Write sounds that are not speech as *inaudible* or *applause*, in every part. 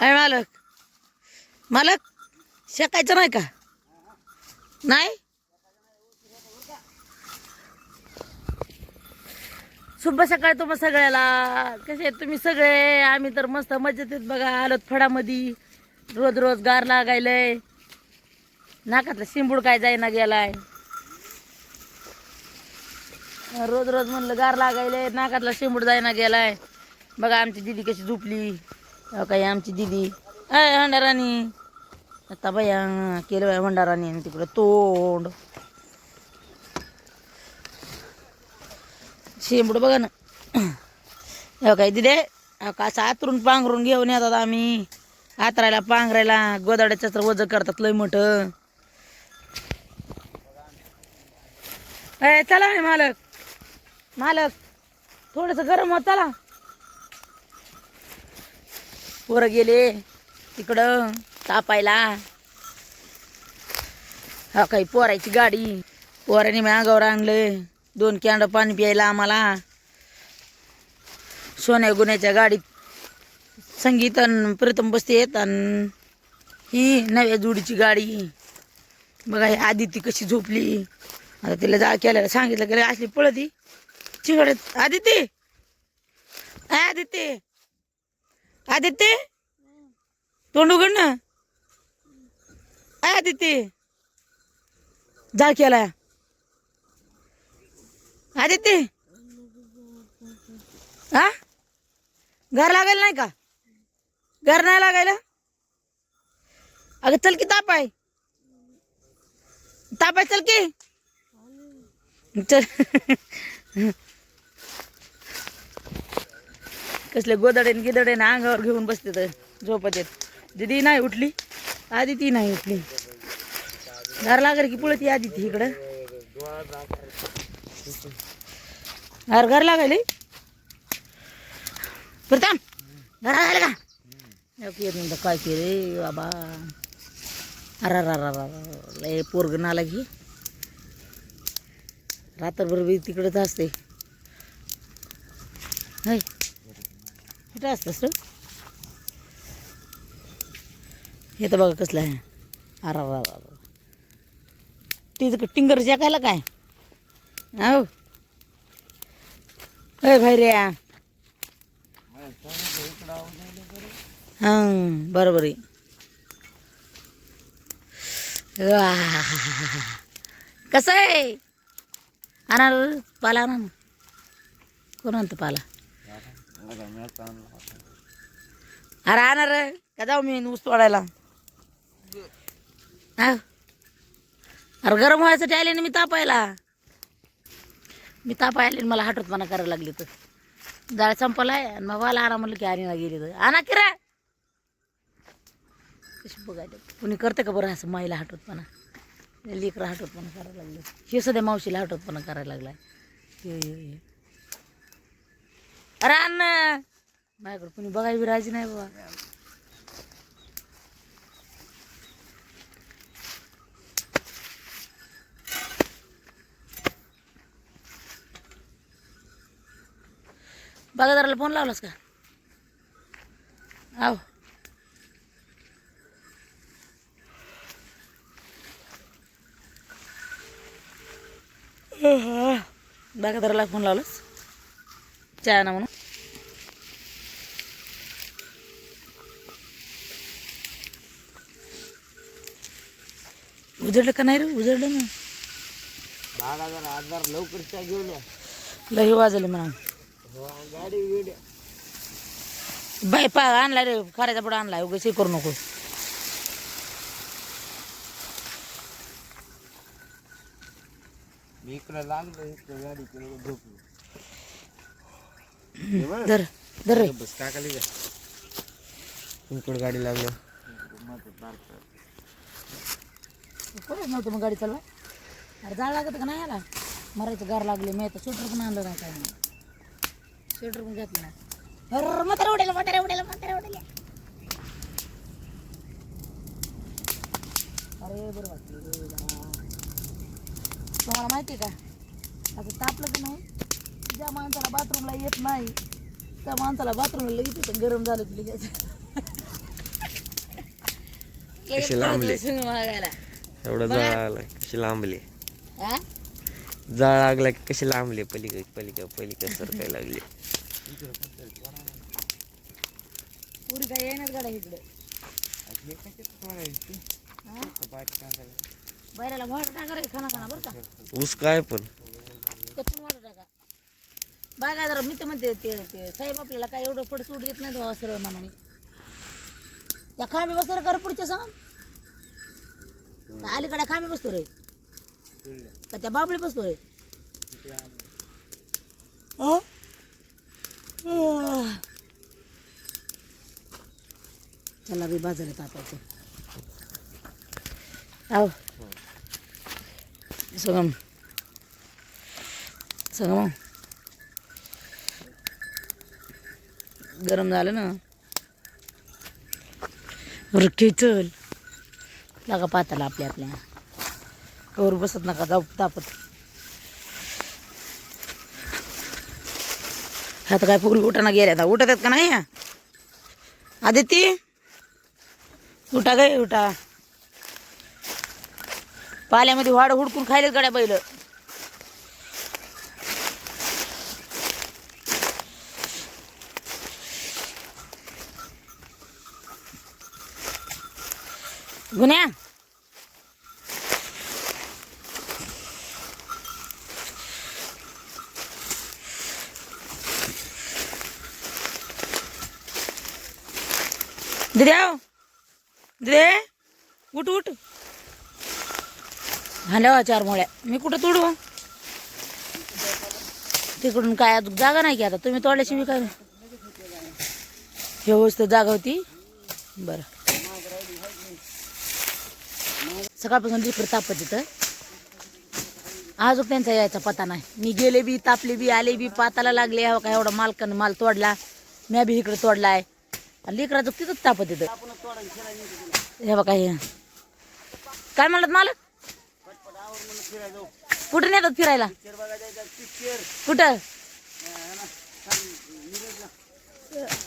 अय मालक. मालक शेकायचं नाही का? नाही? शुभ सकाळ तुम्हा सगळ्याला. कसे आहेत तुम्ही सगळे? आम्ही तर मस्त मजेत आहेत बघा आलोत फडामध्ये रोज रोज गार लागायलंय. नाकातला शिंबूड काय जाईना गेलाय. रोज रोज म्हणलं गार लागायलंय नाकातला शिंबूड जाईना गेलाय. बघा आमची दिदी कशी झोपली. काय आमची दिदी. अय भंडारानी आता बाया केलं बाया भंडारानी आणि तिकडं तोंड. शेंबूड बघा ना. हो काय दिदे? हो का असं आतरून पांघरून घेऊन येतात आम्ही? आतरायला पांघरायला गोदाड्याचं तर वजं करतात लय मोठं. अय चला हे मालक. मालक थोडंसं गरम होत चला. पोरं गेले. तिकडं तापायला. हा काही पोरायची गाडी. पोराने मी अंगावर आणलं. दोन कॅन्ड पाणी प्यायला आम्हाला. सोन्या गुन्ह्याच्या गाडीत संगीत आणि प्रथम बसते आणि ही नव्या जोडीची गाडी. बघा ही आदिती कशी झोपली. आता तिला जा केल्याला सांगितलं की असली पळती. चिंगडत आदिती आदिती आदित्य? तोंड उघड ना आदित्य. जा केला आदित्य. हा घर लागायला नाही का? घर नाही लागायला? अगं चल की ताप आहे ताप आहे चल की. चल. कसले गोदडे गिदडेन ना अंगावर घेऊन बसते तर झोपत येत. दिदी नाही उठली. आधी ती नाही उठली. घर लागेल की पुळती आधी ती इकडं घर घर लागायली प्रथम घर लागायला का? नको येत म्हणतं काय केले बाबा. अरा रा पोरग नाला की रात्रभर बी तिकडंच असते कुठं असतंस हे तर बघा कसलं आहे. अरा रा रा रा. तिचं टिंगर शेकायला काय? हो. भैऱ्या भाई हां बरोबर आहे. कसं आहे? आणा पाला आणा ना. कोण आणतं पाला? अरे का जाऊ मी ऊस तोडायला? हा. अरे गरम व्हायसाठी आले ना मी तापायला. मी तापायला आणि मला हटवतपणा करायला लागली तर. जाळ संपलाय आणि मग मला आणा म्हणलं की आणीला गेली तर. आणा की रे. कशी बघायला कुणी करते का बरं असं माईला हटवतपणा लेकरं हटवतपणा करायला लागलं. हे सध्या मावशीला हटवतपणा करायला लागलाय. अरे अण्णा माझ्याकडे कुणी बघायला बी राजी नाही बाबा बागादाराला फोन लावलास का? आव. बागादाराला फोन लावलास? चहा ना म्हणून. उजडलं का नाही रे? उजडलं ना. लवकर घेऊन या. लई वाजले म्हणा गाडी बिडी. बाय पा आणला रे. खाऱ्याचा पुढं आणला उगाच हे करू नको. मी इकडे लागलो इकडे गाडी केली झोपलो. धर रे. बस गाडी लागलो कोणच नव्हतं मग गाडी चालवा अरे जाळ लागत का नाही याला? मरायचं गार लागले मी आता स्वेटर पण आणलं नाही काय स्वेटर पण घेतलं नाही. अरे म्हातारा उडेल म्हातारा उडेल म्हातारा उडेल. अरे बरं वाटलं. तुम्हाला माहिती आहे का? असं तापलं की नाही? ज्या माणसाला बाथरूमला येत नाही त्या माणसाला बाथरूमला लगेच येतं गरम झालं की लगेच. कशी लांबली? मागायला. एवढा जाळ आला कशी लांबली? हा? जाळ लागला की कशी लांबली? पलीकडे पलीकडे पलीकडे सरकायला लागली. पुरी काय येणार गाड्या इकडे? बैराला वाटर टाका रे खाना खाना बरं का? ऊस काय पण? बघा जरा मी तर म्हणते ते ते साहेब आपल्याला काय एवढं पुढे सूट देत नाही तो म्हणे त्या खांबी बसतो कर पुढच्या सांग. अलीकडे खांबी बसतो रे? का त्या बाबळी बसतो रे? अं? त्याला बी बाजारात तापायचं आव सगम सगम गरम झालं ना. रखे चल. लागा पाताला आपल्या आपल्या. कवर बसत नका जाऊ तापत. आता काय फुगल उठाना गेल्या आता? उठत आहेत का नाही? आदिती उठा गे उठा. पाल्यामध्ये वाड हुडकून खायलेत गाड्या बैल. गुन्ह्या दिदे आव दिदे उठ उठ. झाल्या हो चार मोळ्या. मी कुठं तोडू? तिकडून काय अजून जागा नाही की आता? तुम्ही तोडल्याशी मी काय? व्यवस्थित जागा होती. बरं. सकाळपासून लिकर तापत तिथं आजूक त्यांचा यायचा पता नाही. मी गेले बी तापले बी आले बी पाताला लागले हो काय एवढा मालकानं माल तोडला. म्या बी इकडे तोडलाय. आणि लिकराचं तिथंच तापत तिथं हे बघा हे. काय म्हणलं मालक? कुठं नेतात फिरायला? कुठं?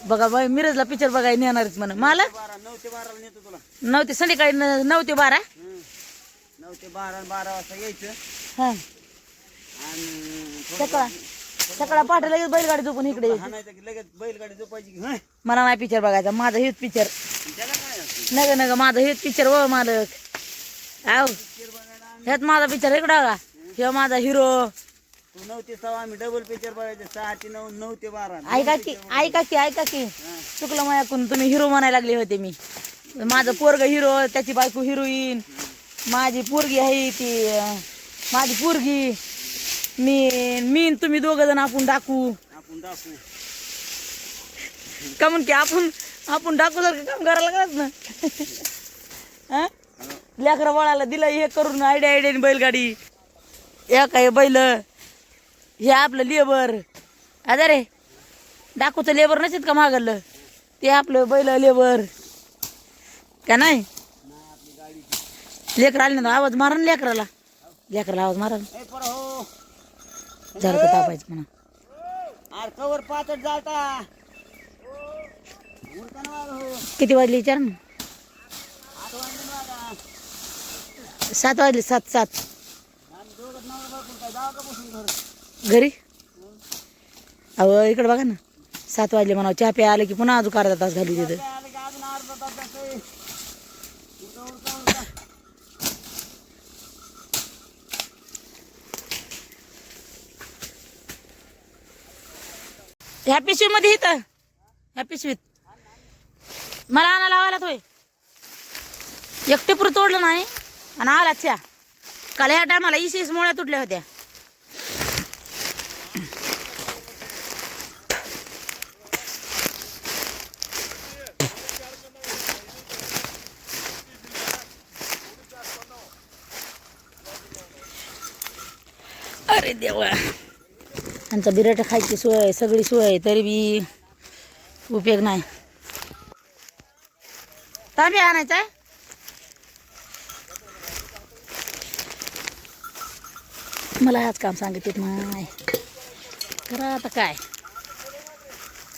बघा बाई मिरजला पिक्चर बघायला नेणारच म्हणा मला? नऊ ते बाराला नेतो तुला नऊ ते संध्याकाळी न- नऊ ते बारा? नऊ ते बारा बारा वाजता यायचं हा. आणि सकाळ सकाळ पहाटे लगेच बैलगाडी झोपून इकडे यायची. की लगेच बैलगाडी झोपायची की हं? मला नाही पिक्चर बघायचा माझा हेच पिक्चर त्याला काय असतं? नग नग माझं हेच पिक्चर व हो, मालक. आव. ह्यात माझा पिक्चर इकडं का हे माझा हिरो तू नऊ ते सहा आम्ही डबल पिक्चर बघायचं सहा ते नऊ नऊ ते बारा. ऐका की ऐका की ऐका की. चुकलं माझ्याकडून तुम्ही हिरो म्हणायला लागले होते मी. माझं पोरग हिरो त्याची बायको हिरोईन माझी पोरगी आहे ती अं, माझी पोरगी. मी मी न तुम्ही दोघ जण आपण डाकू. आपण दाखवू का म्हण की आपण आपण डाकू सारखं काम करायला लागत ना? *laughs* हं? लेकरं वळाला दिलं हे करून आयडिया आयडियाने बैलगाडी. या काय बैल हे आपलं लेबर. अरे रे डाकूचं लेबर नसेल का मागलं? ते आपलं बैल लेबर. का नाही? लेकर आले ना आवाज मारा ना लेकराला. लेकराला आवाज मारा हो. झालं तापायचं म्हणा. कवर पाचट जाता. किती वाजले विचार ना. सात वाजले सात सात. घरी? अहो इकडे बघा ना. सात वाजले म्हणा चहा प्या आलं की पुन्हा अजून अर्धा तास घालू तिथं ह्या पिशवी मध्ये ह्या पिशवीमध्ये इथं ह्या पिशवीत. मला आणा लावायला तोय एकटेपुर तोडलं नाही. आणि आला चहा. काल ह्या टायमाला इस इस मुळ्या तुटल्या होत्या. अरे देवा. आमचा बिराट खायची सोय आहे सगळी सोय आहे तरी बी उपयोग नाही. ताबे आणायचा आहे? मला आज काम सांगितलं नाही करा आता काय?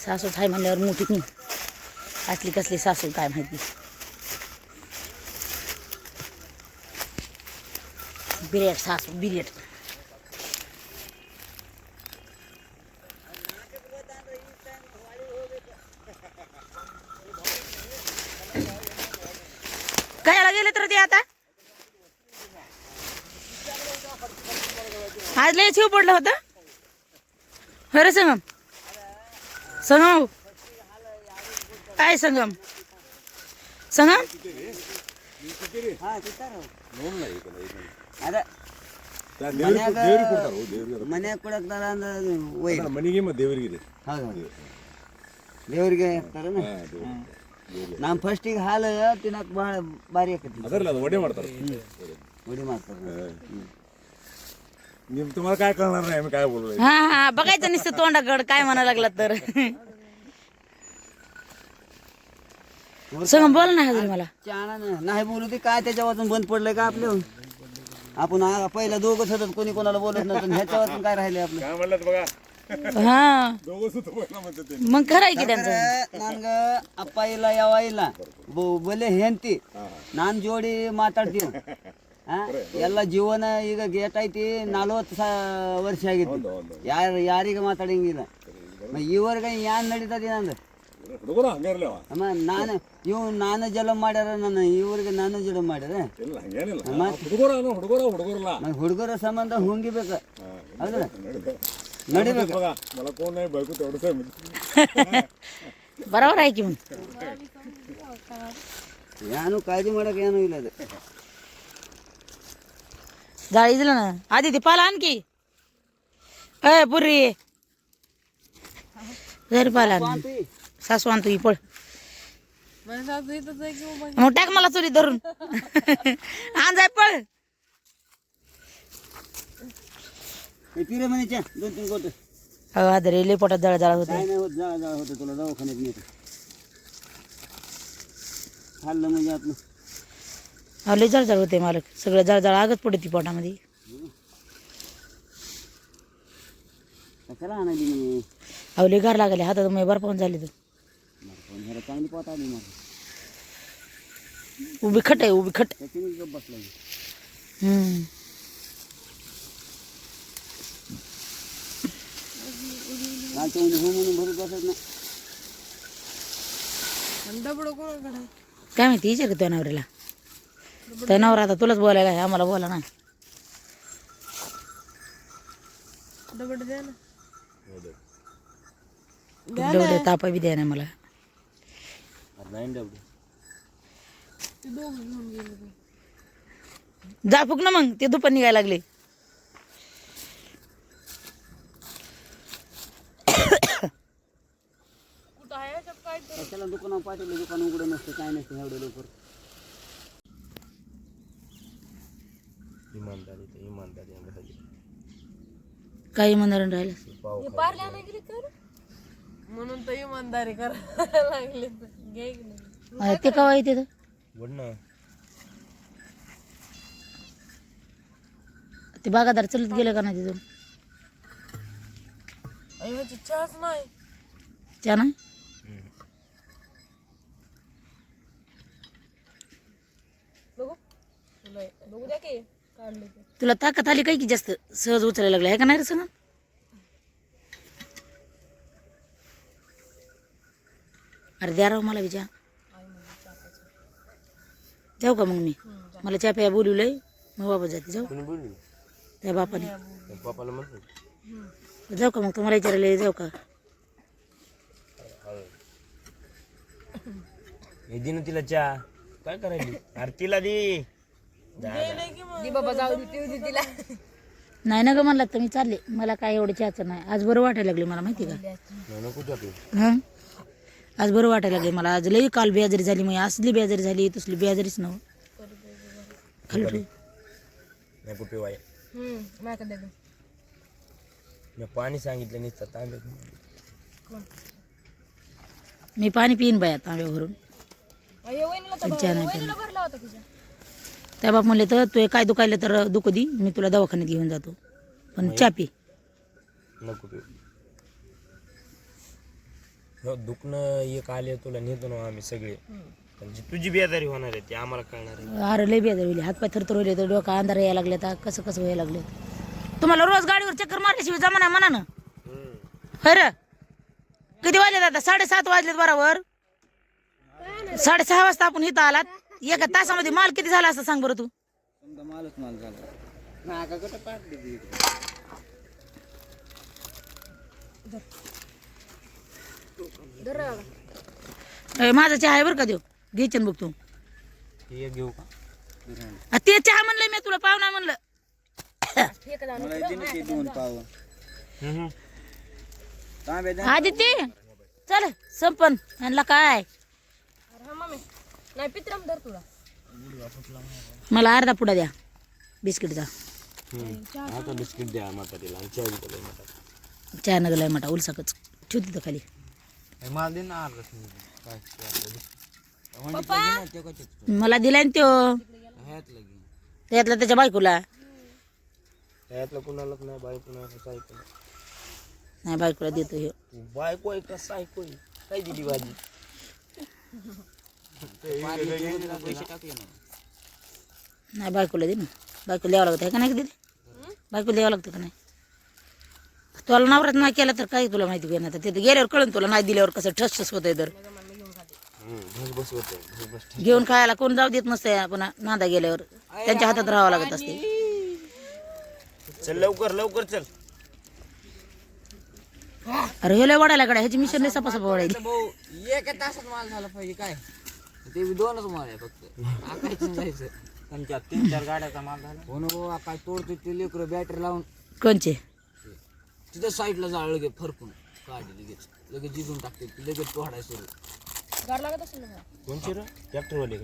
सासू आहे म्हणल्यावर मोठी नाही असली कसली सासू काय माहिती? बिरेट सासू बिरेट. कायला गेले तर ते आता आज लय शिव पडलं होतं खरं संगम संगम काय संगम संगम हा तिथं ಅದ ಮನ್ಯಾಗ ಮನ್ಯಾಗ ಕೊಡಕ್ತಾರ ಅಂದ್ರೆ ಒಯ್ ಮನೆಗೆ ಮತ್ತೆ ದೇವರಿಗೆ ಹೌದು ದೇವ್ರಿಗೆ ಹಾಕ್ತಾರನ ನಮ್ಮ ಫಸ್ಟಿಗೆ ಹಾಲು ತಿನ್ನಕ್ ಭಾಳ ಭಾರಿ ಆಕತಿ ಅದರಲ್ಲ ಅದು वडे ಮಾಡ್ತಾರೆ ಉಡಿ ಮಾಡ್ತಾರೆ निम तुम्हाला काय कळणार नाही आम्ही काय बोलू हा हा बघायचं नुसतं तोंडाकड काय म्हणा लागला तर संगम बोल ना हजरी मला चाणा नाही बोलू ते काय त्याच्या वाचून बंद पडलंय का आपलं आपण आ- पहिला दोघंच होतात कोणी कोणाला बोलत नव्हतं ह्याच्या वाचून काय राहिले आपलं काय म्हणलं बघा हा दोघं सुद्धा पहिला म्हणतात ते मग खरंय की त्यांचं ನನ್ಗ ಅಪ್ಪ ಇಲ್ಲ ಯಾವ ಇಲ್ಲ ಬ- ಬಲೆ ಹೆಂಡತಿ ನಾನ್ ಜೋಡಿ ಮಾತಾಡ್ತೀನಿ ಆ? ಎಲ್ಲ ಜೀವನ ಈಗ ಗೇಟ್ ಐತಿ ನಲ್ವತ್ತು ಸಾ ವರ್ಷ ಆಗೈತಿ ಯಾರು ಯಾರಿಗೆ ಮಾತಾಡಂಗಿಲ್ಲ ಇವ್ರಿಗೆ ಯಾನ್ ನಡೀತದೆ ನಂದು ಹುಡುಗರು ಹಂಗಾರಲ್ಲ ಅವ. ಅಮ್ಮ ನಾನು ಇವ್ ನಾನು ಜಲ ಮಾಡ್ಯಾರ ನನ್ನ ಇವ್ರಿಗೆ ನಾನು ಜಲ ಮಾಡ್ಯಾರ ಇಲ್ಲ ಹಂಗೇನಿಲ್ಲ ಹುಡುಗರ ಹುಡುಗರ ಹುಡುಗರಲ್ಲ ಮತ್ತ್ ಹುಡುಗರ ಸಂಬಂಧ ಹುಂಗಿಬೇಕು ಹೌದಲ್ಲ मला कोण नाही बायको तेवढं बरोबर आहे की काळजी मडक यानू इला जाळी दिलं ना आधी ते आणखी अय पुरी घरी पाला सासू आणतो ही पळ मला चोरी धरून आण जाय पळ पिरे म्हणायच्या दोन तीन गोट. अहो आदरे लय पोटात जळ जळ होते नाही होत जाळा जाळा होतं तुला दवाखान्यात नेतो. खाल्लं म्हणजे आपलं अहो लय जळ जळ होते मालक. सगळं जळ जळ आगच पडते पोटामध्ये. कशाला आणायची मी अहो लय गार लागले हातात मी बरपावून झाले तर. पण ह्याला चांगली पोत आली मला उभी खट आहे उभी खट. त्याच्याने गप बसला मी. हम्म. म्हणजे हो म्हणून भरत बसत ना काय माहिती विचार का तुझ्या नवऱ्याला नवरा आता तुलाच बोलायला आहे आम्हाला बोला ना. डबडे तापा बी द्या ना मला. जा फुक ना मग ते दुपार निघायला लागले. कशाला दुकानावर पाठवलं दुकान उघडं नसतं काय नसतं एवढं लवकर. इमानदारी तर इमानदारी आणि राहिली. म्हणून तर इमानदारी करायला लागली घे की नाही. अरे ते कवा येते तर? ना. ते बागादार चलत गेलं का नाही तिथून? ह्याची चहाच नाही. त्या ना बघू तुला बघू द्या की काढले ते. तुला ताकद आली काय की जास्त सहज उचलायला लागलं आहे का नाही रे सगळं अरे द्या राव मला विचार जाऊ का मग मी? मला चहा प्या बोलवलंय. मग बाबा जाते जाऊ. कोणी बोलली त्या बापाने. त्या म्हणतो जाऊ का मग तुम्हाला विचारायला जाऊ का? हे दिन तिला चहा. काय करायली? अरे तिला दे. बाबा जाऊ दे पिऊ दे तिला नाही ना ग म्हणला तर मी चालले. मला काय एवढं चहाचं नाही. आज बरं वाटायला लागले मला माहिती का? नाही, नको जातो हं? आज बरं वाटायला लागले मला. आज लई काल बेजारी झाली मग असली बेजारी झाली तसली बेजारीच नव खाली. नको पिवाय मी पाणी सांगितलं नुसतं तांब्यात मी पाणी पिईन बाया तांब्या भरून त्या बाप म्हणले तर तू काय दुखायलं तर दुखू दे मी तुला दवाखान्यात घेऊन जातो. पण चहा पी नको पिऊ. हो दुखणं एक आले तुला नेतो ना आम्ही सगळे. पण जी तुझी बेजारी होणार आहे ती आम्हाला कळणार आहे. अरे लय बेजार होईल. हातपाय थरथर होईल तर डोका अंधार यायला लागले तर कसं कसं व्हायला लागले. तुम्हाला रोज गाडीवर चक्कर मारल्याशिवाय जमा नाही म्हणा ना खरं? किती वाजले आता साडेसात वाजलेत बरोबर. साडेसहा वाजता आपण इथं आलात. एका तासामध्ये माल किती झाला असं सांग बरं तू? समजा मालच माल झाला. ती. ए, माझा चहा आहे बरं का देऊ घ्यायचे बघ तू. हे घेऊ का? आ, ते चहा म्हणलंय मी तुला पाहुणा म्हणलं. मला ते दोन पाव. आदित्य चल संपन. आणला काय? हा नाही पित्रम धर तुला. मला अर्धा पुडा द्या. बिस्किटचा आता बिस्किट द्या म्हातारीला आणि चहा. चहा नगलाय मोठा उलसाकच. ठेव तिथं खाली. मला दे ना अर्धा काय मला दिलाय ना त्यो. त्यातला त्याच्या बायकोला. कुणालाच नाही नाही बायकोला देतो हे बायको आहे कसं ऐकू काय दिली भाजी? नाही बायकोला दे ना. बायको द्यावं लागतं आहे का नाही दिली बायको द्यावं लागतं का नाही? तुला नवरात नाही केला तर काय तुला माहिती घेणार तिथे गेल्यावर कळून तुला नाही दिल्यावर कसं ठस ठस होतंय तर. घस बस होतं घस बस घेऊन खायला कोण जाऊ देत नसते पुन्हा नांदा गेल्यावर. त्यांच्या हातात राहावं लागत असते. चल लवकर लवकर चल. अरे हे लय वाढायला कडा ह्याची मिशन लय सपासपा वाढायली भाऊ एका तासात माल झाला पाहिजे काय? ते बी दोनच माल आहे फक्त. आकायचं जायचं. त्यांच्या तीन चार गाड्याचा माल झाला. हो ना भाऊ काय तोडतो ते लेकरं बॅटरी लावून. कोणचे? तिथं साईडला जाळ लगेच फरकून. काढली लगेच. लगेच जिजून टाकते लगेच तोडायचं सुरू. गाड लागत असेल ना कोणची रे? ट्रॅक्टरवाले